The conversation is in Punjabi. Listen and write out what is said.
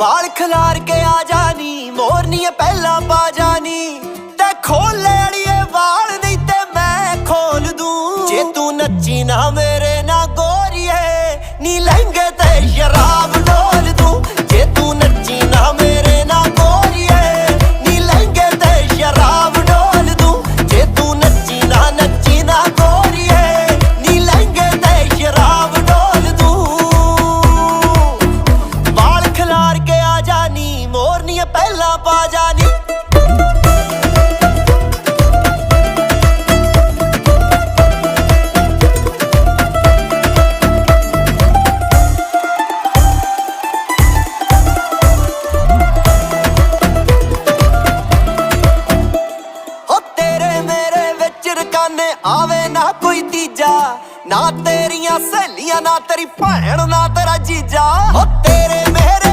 ਵਾਲ ਖਿਲਾਰ ਕੇ ਆ ਜਾਨੀ ਮੋਰਨੀ ਪਹਿਲਾਂ ਪਾ ਜਾਨੀ। ਤੇ ਖੋਲ ਅੜੀਏ ਵਾਲ ਨਹੀਂ ਤੇ ਮੈਂ ਖੋਲ ਦੂੰ। ਜੇ ਤੂੰ ਨੱਚੀ ਨਾ ਮੇਰੇ ਨਾ ਗੋਰੀਏ, ਨੀ ਲਹਿੰਗੇ ਤੇ ਸ਼ਰਾਬ ਮੋਰਨੀ ਪਹਿਲਾਂ ਪਾ ਜਾਨੀ ਹੋ ਮੇਰੇ ਵਿੱਚ ਰਕਾਨੇ, ਆਵੇ ਨਾ ਕੋਈ ਤੀਜਾ। ਨਾ ਤੇਰੀਆਂ ਸਹੇਲੀਆਂ, ਨਾ ਤੇਰੀ ਭੈਣ, ਨਾ ਤੇਰਾ ਜੀਜਾ।